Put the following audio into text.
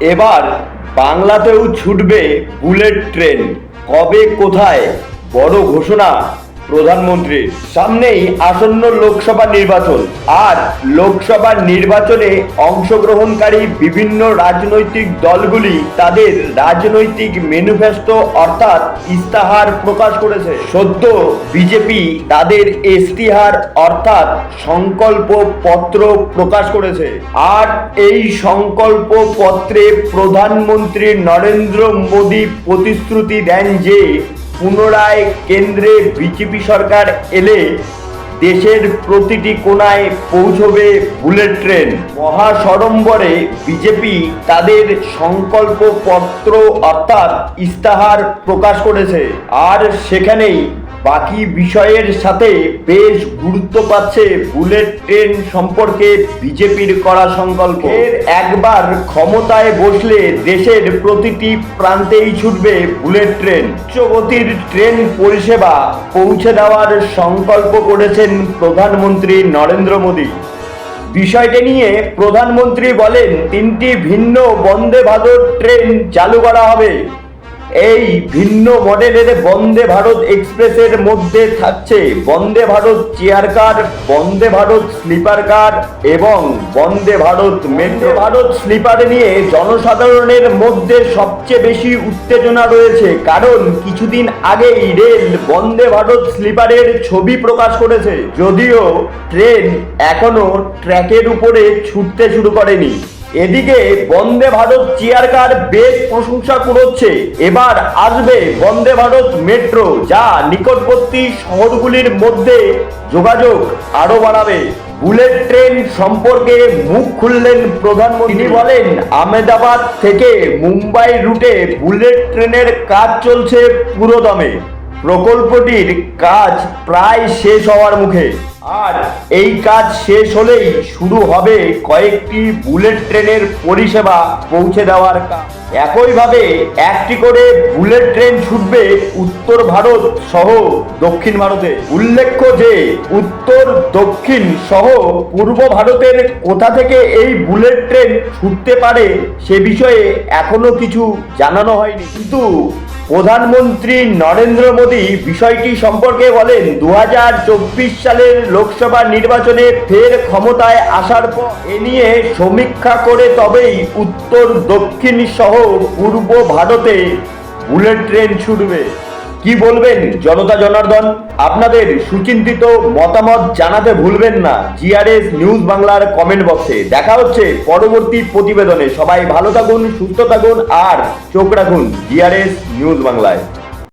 এবার বাংলাতেও ছুটবে বুলেট ট্রেন। কবে কোথায়? বড় ঘোষণা। প্রধানমন্ত্রীর সামনেই আসন্ন লোকসভা নির্বাচন। আর লোকসভা নির্বাচনে অংশগ্রহণকারী বিভিন্ন রাজনৈতিক দলগুলি তাদের রাজনৈতিক ম্যানিফেস্টো অর্থাৎ ইস্তাহার প্রকাশ করেছে। সদ্য বিজেপি তাদের ইস্তিহার অর্থাৎ সংকল্প পত্র প্রকাশ করেছে। আর এই সংকল্প পত্রে প্রধানমন্ত্রী নরেন্দ্র মোদী প্রতিশ্রুতি দেন যে পুনরায় কেন্দ্রে বিজেপি সরকার এলে দেশের প্রতিটি কোনায় পৌঁছবে বুলেট ট্রেন। মহাসড়ম্বরে বিজেপি তাদের সংকল্প পত্র অর্থাৎ ইস্তাহার প্রকাশ করেছে। আর সেখানেই বাকি বিষয়ের সাথে বেশ গুরুত্ব পাচ্ছে বুলেট ট্রেন সম্পর্কে বিজেপির করা সংকল্প। একবার ক্ষমতায় বসলে দেশের প্রতিটি প্রান্তেই ছুটবে বুলেট ট্রেন। উচ্চগতির ট্রেন পরিষেবা পৌঁছে দেওয়ার সংকল্প করেছেন প্রধানমন্ত্রী নরেন্দ্র মোদী। বিষয়টি নিয়ে প্রধানমন্ত্রী বলেন, তিনটি ভিন্ন বন্দে ভারত ট্রেন চালু করা হবে। এই ভিন্ন মডেলের বন্দে ভারত এক্সপ্রেসের মধ্যে থাকছে Vande Bharat chair car, Vande Bharat sleeper car এবং বন্দে ভারত মেট্রো। ভারত স্লিপার নিয়ে জনসাধারণের মধ্যে সবচেয়ে বেশি উত্তেজনা রয়েছে, কারণ কিছুদিন আগেই রেল বন্দে ভারত স্লিপারের ছবি প্রকাশ করেছে। যদিও ট্রেন এখনও ট্র্যাকের উপরে ছুটতে শুরু করেনি। এদিকে বন্দে ভারত চেয়ার কার বেশ প্রশংসা কুড়োচ্ছে। এবার আসবে বন্দে ভারত মেট্রো যা নিকটবর্তী শহরগুলির মধ্যে যোগাযোগ আরও বাড়াবে। বুলেট ট্রেন সম্পর্কে মুখ খুললেন প্রধানমন্ত্রী। বলেন, আহমেদাবাদ থেকে মুম্বাই রুটে বুলেট ট্রেনের কাজ চলছে পুরোদমে। প্রকল্পটির কাজ প্রায় শেষ হওয়ার মুখে। আর এই কাজ শেষ হলেই শুরু হবে কয়েকটি বুলেট ট্রেনের পরিষেবা পৌঁছে দেওয়ার কাজ। একইভাবে একটি করে বুলেট ট্রেন ছুটবে উত্তর ভারত সহ দক্ষিণ ভারতে। উল্লেখ্য যে উত্তর, দক্ষিণ সহ পূর্ব ভারতের কোথা থেকে এই বুলেট ট্রেন ছুটতে পারে সে বিষয়ে এখনও কিছু জানানো হয়নি। কিন্তু প্রধানমন্ত্রী নরেন্দ্র মোদী বিষয়টি সম্পর্কে বলেন দু হাজার চব্বিশ সালের লোকসভা নির্বাচনে ফের ক্ষমতায় আসার পর এ নিয়ে সমীক্ষা করে তবেই উত্তর দক্ষিণ সহ পূর্ব ভারতে বুলেট ট্রেন ছুটবে। কি বলবেন জনতা জনার্দন? আপনাদের সুচিন্তিত মতামত জানাতে ভুলবেন না। জিআরএস নিউজ বাংলার কমেন্ট বক্সে দেখা হচ্ছে পরবর্তী প্রতিবেদনে। সবাই ভালো থাকুন, সুস্থ থাকুন, আর চোখ রাখুন জিআরএস নিউজ বাংলায়